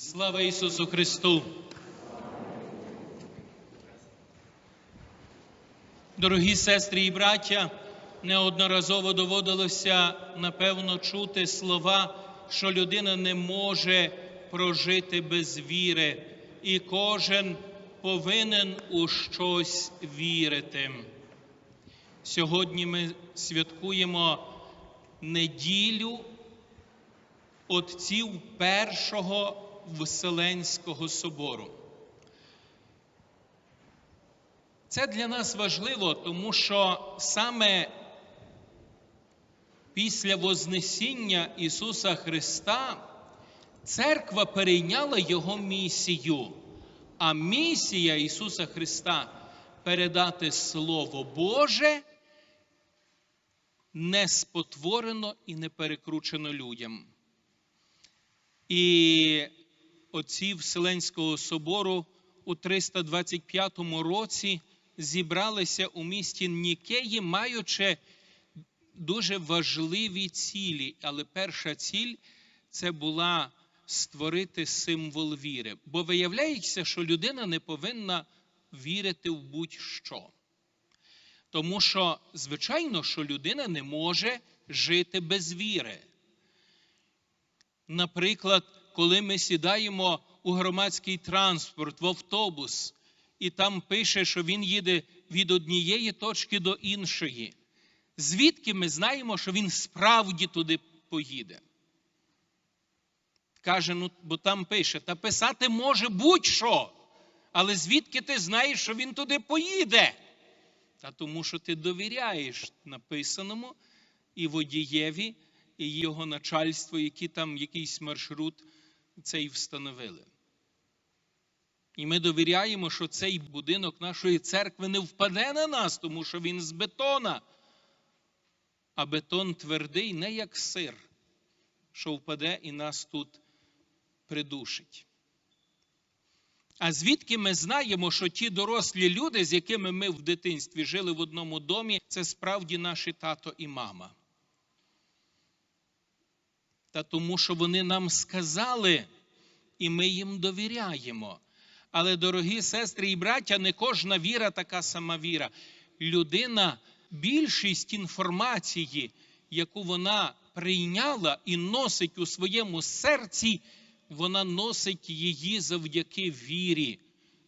Слава Ісусу Христу! Дорогі сестри і браття, неодноразово доводилося напевно чути слова, що людина не може прожити без віри, і кожен повинен у щось вірити. Сьогодні ми святкуємо неділю отців Першого Вселенського собору. Це для нас важливо, тому що саме після Вознесіння Ісуса Христа церква перейняла Його місію, а місія Ісуса Христа передати Слово Боже не спотворено і не перекручено людям. І отці Вселенського собору у 325 році зібралися у місті Нікеї, маючи дуже важливі цілі. Але перша ціль це була створити символ віри. Бо виявляється, що людина не повинна вірити в будь-що. Тому що, звичайно, що людина не може жити без віри. Наприклад, коли ми сідаємо у громадський транспорт, в автобус, і там пише, що він їде від однієї точки до іншої, звідки ми знаємо, що він справді туди поїде? Каже, ну, бо там пише, та писати може будь-що, але звідки ти знаєш, що він туди поїде? Та тому, що ти довіряєш написаному і водієві, і його начальству, які там якийсь маршрут цей встановили. І ми довіряємо, що цей будинок нашої церкви не впаде на нас, тому що він з бетона. А бетон твердий, не як сир, що впаде і нас тут придушить. А звідки ми знаємо, що ті дорослі люди, з якими ми в дитинстві жили в одному домі, це справді наші тато і мама? Та тому, що вони нам сказали, і ми їм довіряємо. Але, дорогі сестри і браття, не кожна віра така сама віра. Людина, більшість інформації, яку вона прийняла і носить у своєму серці, вона носить її завдяки вірі.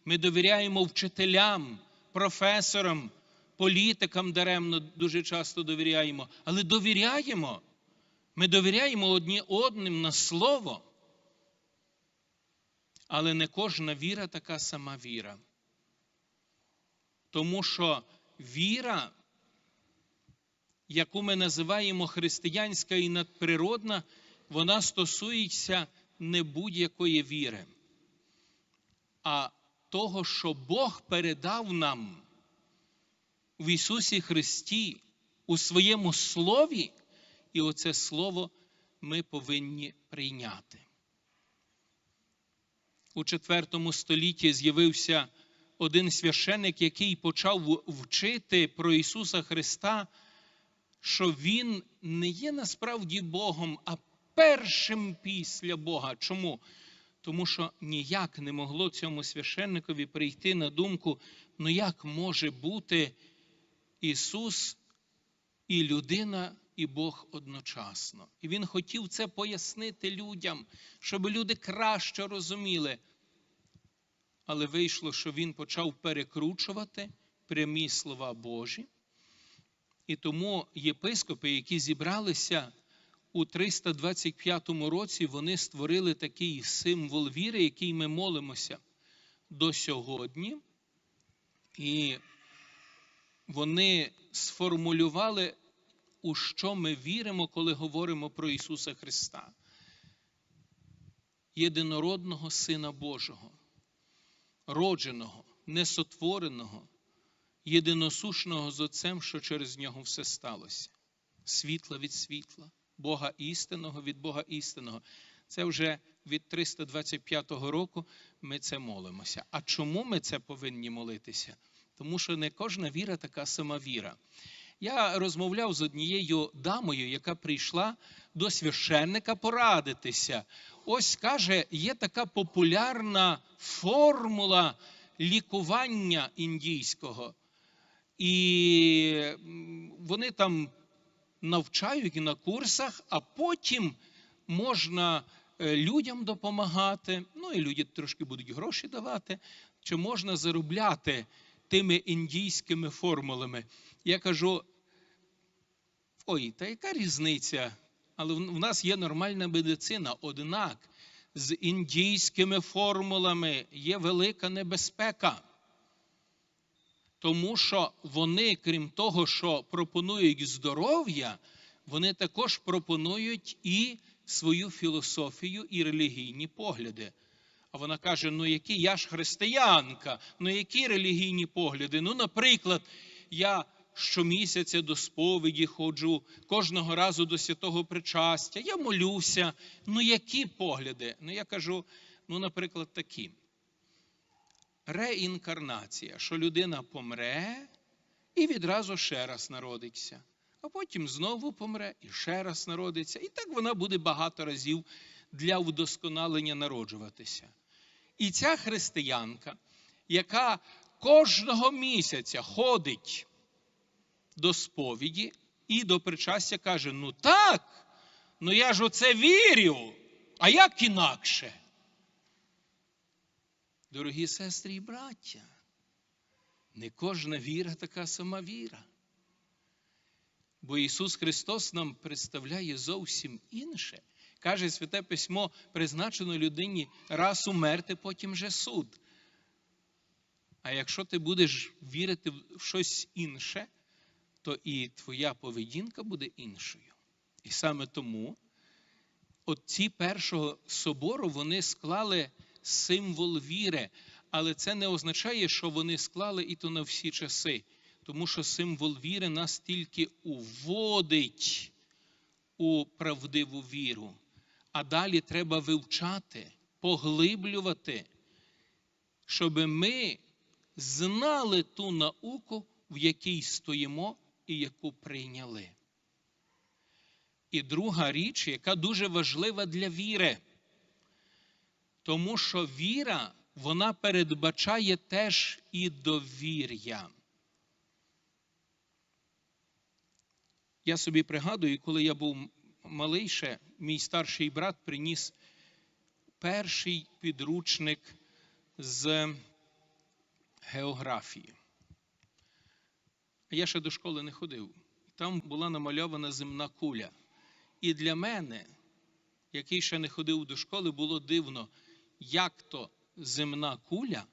Ми довіряємо вчителям, професорам, політикам даремно дуже часто довіряємо, але довіряємо. Ми довіряємо одні одним на слово. Але не кожна віра така сама віра. Тому що віра, яку ми називаємо християнська і надприродна, вона стосується не будь-якої віри, а того, що Бог передав нам в Ісусі Христі у своєму Слові, і оце Слово ми повинні прийняти. У IV столітті з'явився один священик, який почав вчити про Ісуса Христа, що Він не є насправді Богом, а першим після Бога. Чому? Тому що ніяк не могло цьому священникові прийти на думку, ну як може бути Ісус і людина, і Бог одночасно. І Він хотів це пояснити людям, щоб люди краще розуміли. Але вийшло, що він почав перекручувати прямі слова Божі. І тому єпископи, які зібралися у 325 році, вони створили такий символ віри, який ми молимося до сьогодні. І вони сформулювали, у що ми віримо, коли говоримо про Ісуса Христа, єдинородного Сина Божого, родженого, несотвореного, єдиносушного з Отцем, що через нього все сталося. Світла від світла, Бога істинного від Бога істинного. Це вже від 325 року ми це молимося. А чому ми це повинні молитися? Тому що не кожна віра така сама віра. Я розмовляв з однією дамою, яка прийшла до священника порадитися. Ось каже, є така популярна формула лікування індійського. І вони там навчають на курсах, а потім можна е, людям допомагати, ну і люди трошки будуть гроші давати, чи можна заробляти тими індійськими формулами. Я кажу: ой, та яка різниця? Але в нас є нормальна медицина, однак з індійськими формулами є велика небезпека. Тому що вони, крім того, що пропонують здоров'я, вони також пропонують і свою філософію і релігійні погляди. А вона каже: ну які я ж християнка, ну які релігійні погляди? Ну, наприклад, я щомісяця до сповіді ходжу, кожного разу до святого причастя, я молюся. Ну, які погляди? Ну, я кажу, ну, наприклад, такі. Реінкарнація, що людина помре і відразу ще раз народиться, а потім знову помре і ще раз народиться. І так вона буде багато разів для вдосконалення народжуватися. І ця християнка, яка кожного місяця ходить до сповіді і до причастя, каже: Ну так, ну я ж оце вірю, а як інакше? Дорогі сестри і браття, не кожна віра така сама віра. Бо Ісус Христос нам представляє зовсім інше. Каже Святе Письмо, призначено людині раз умерти, потім же суд. А якщо ти будеш вірити в щось інше, то і твоя поведінка буде іншою. І саме тому отці першого собору вони склали символ віри, але це не означає, що вони склали і то на всі часи, тому що символ віри нас тільки уводить у правдиву віру. А далі треба вивчати, поглиблювати, щоб ми знали ту науку, в якій стоїмо і яку прийняли. І друга річ, яка дуже важлива для віри, тому що віра, вона передбачає теж і довір'я. Я собі пригадую, коли я був малий ще, мій старший брат приніс перший підручник з географії. Я ще до школи не ходив. Там була намальована земна куля. І для мене, який ще не ходив до школи, було дивно, як то земна куля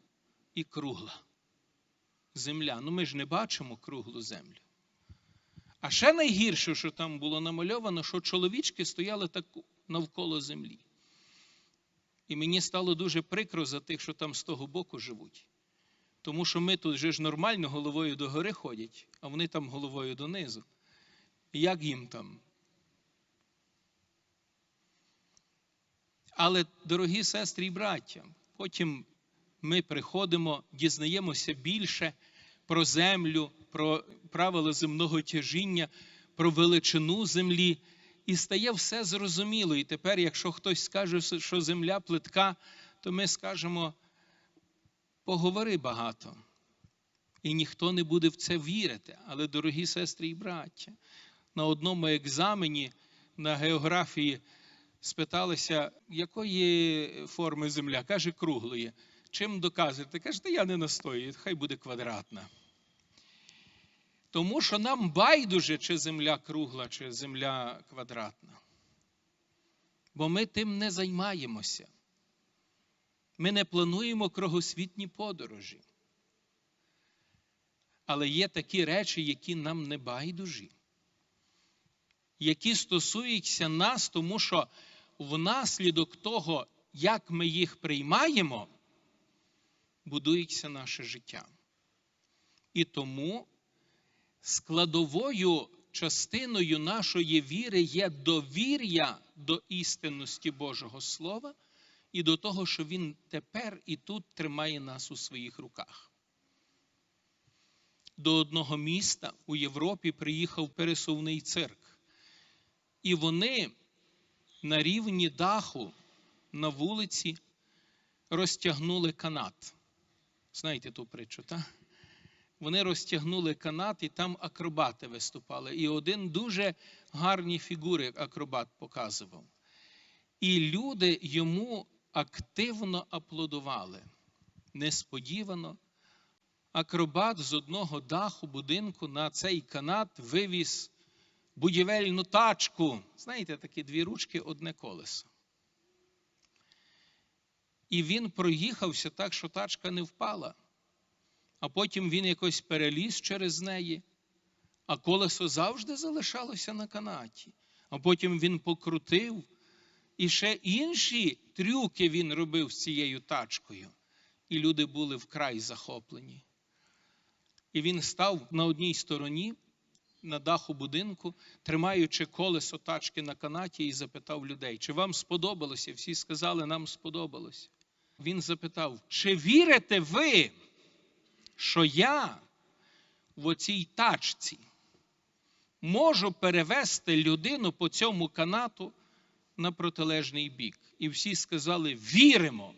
і кругла. Земля. Ну ми ж не бачимо круглу землю. А ще найгірше, що там було намальовано, що чоловічки стояли так навколо землі. І мені стало дуже прикро за тих, що там з того боку живуть. Тому що ми тут вже ж нормально головою до гори ходять, а вони там головою донизу. Як їм там? Але, дорогі сестри і браття, потім ми приходимо, дізнаємося більше про землю, про правила земного тяжіння, про величину землі, і стає все зрозуміло. І тепер, якщо хтось скаже, що земля плитка, то ми скажемо, поговори багато. І ніхто не буде в це вірити. Але, дорогі сестри і браття, на одному екзамені на географії спиталися, якої форми земля? Каже, круглої. Чим доказуєте? Каже, я не настоюю, хай буде квадратна. Тому що нам байдуже, чи земля кругла, чи земля квадратна. Бо ми тим не займаємося. Ми не плануємо кругосвітні подорожі. Але є такі речі, які нам не байдужі, які стосуються нас, тому що внаслідок того, як ми їх приймаємо, будується наше життя. І тому складовою частиною нашої віри є довір'я до істинності Божого Слова і до того, що Він тепер і тут тримає нас у своїх руках. до одного міста у Європі приїхав пересувний цирк. І вони на рівні даху на вулиці розтягнули канат. Знаєте ту притчу, так? Вони розтягнули канат, і там акробати виступали. І один дуже гарні фігури акробат показував. І люди йому активно аплодували. Несподівано. Акробат з одного даху будинку на цей канат вивіз будівельну тачку. Знаєте, такі дві ручки, одне колесо. І він проїхався так, що тачка не впала. А потім він якось переліз через неї, а колесо завжди залишалося на канаті. А потім він покрутив. І ще інші трюки він робив з цією тачкою. І люди були вкрай захоплені. І він став на одній стороні, на даху будинку, тримаючи колесо тачки на канаті, і запитав людей, чи вам сподобалося? Всі сказали, нам сподобалося. Він запитав, чи вірите ви, що я в оцій тачці можу перевести людину по цьому канату на протилежний бік? І всі сказали, віримо.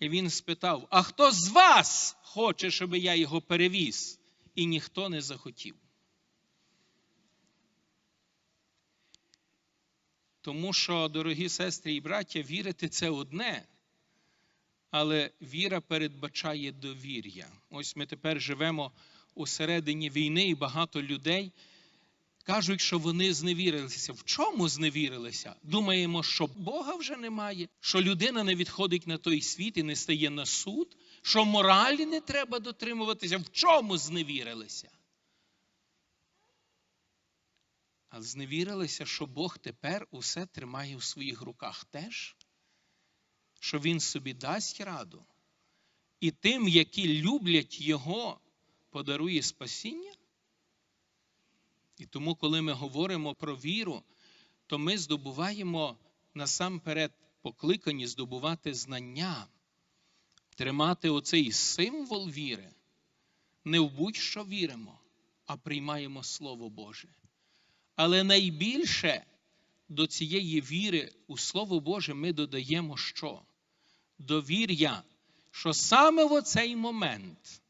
І він спитав: А хто з вас хоче, щоб я його перевіз? І ніхто не захотів. Тому що, дорогі сестри і браття, вірити це одне, але віра передбачає довір'я. Ось ми тепер живемо у середині війни, і багато людей кажуть, що вони зневірилися. В чому зневірилися? Думаємо, що Бога вже немає, що людина не відходить на той світ і не стає на суд, що моралі не треба дотримуватися. В чому зневірилися? А зневірилися, що Бог тепер усе тримає в своїх руках теж, що Він собі дасть раду, і тим, які люблять Його, подарує спасіння. І тому, коли ми говоримо про віру, то ми здобуваємо насамперед покликані здобувати знання, тримати оцей символ віри. Не в будь-що віримо, а приймаємо Слово Боже. Але найбільше до цієї віри у Слово Боже ми додаємо що? Довір'я, що саме в оцей момент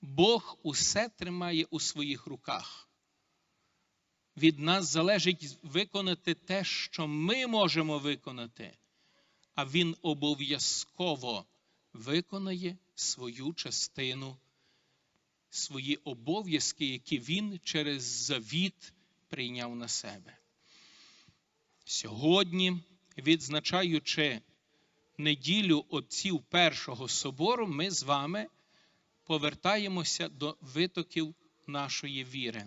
Бог усе тримає у своїх руках. Від нас залежить виконати те, що ми можемо виконати, а Він обов'язково виконає свою частину, свої обов'язки, які Він через завіт прийняв на себе. Сьогодні, відзначаючи неділю отців Першого собору, ми з вами повертаємося до витоків нашої віри.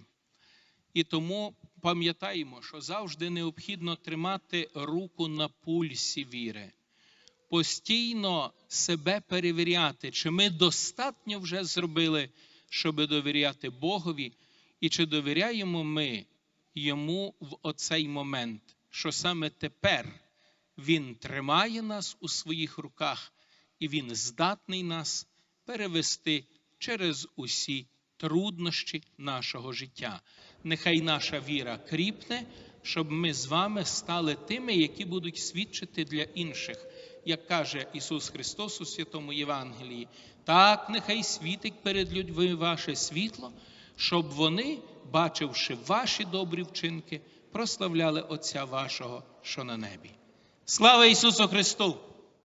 І тому пам'ятаємо, що завжди необхідно тримати руку на пульсі віри, постійно себе перевіряти, чи ми достатньо вже зробили, щоб довіряти Богові, і чи довіряємо ми йому в оцей момент, що саме тепер Він тримає нас у своїх руках, і Він здатний нас перевести через усі труднощі нашого життя. Нехай наша віра кріпне, щоб ми з вами стали тими, які будуть свідчити для інших, як каже Ісус Христос у Святому Євангелії. Так, нехай світить перед людьми ваше світло, щоб вони, бачивши ваші добрі вчинки, прославляли Отця вашого, що на небі. Слава Ісусу Христу!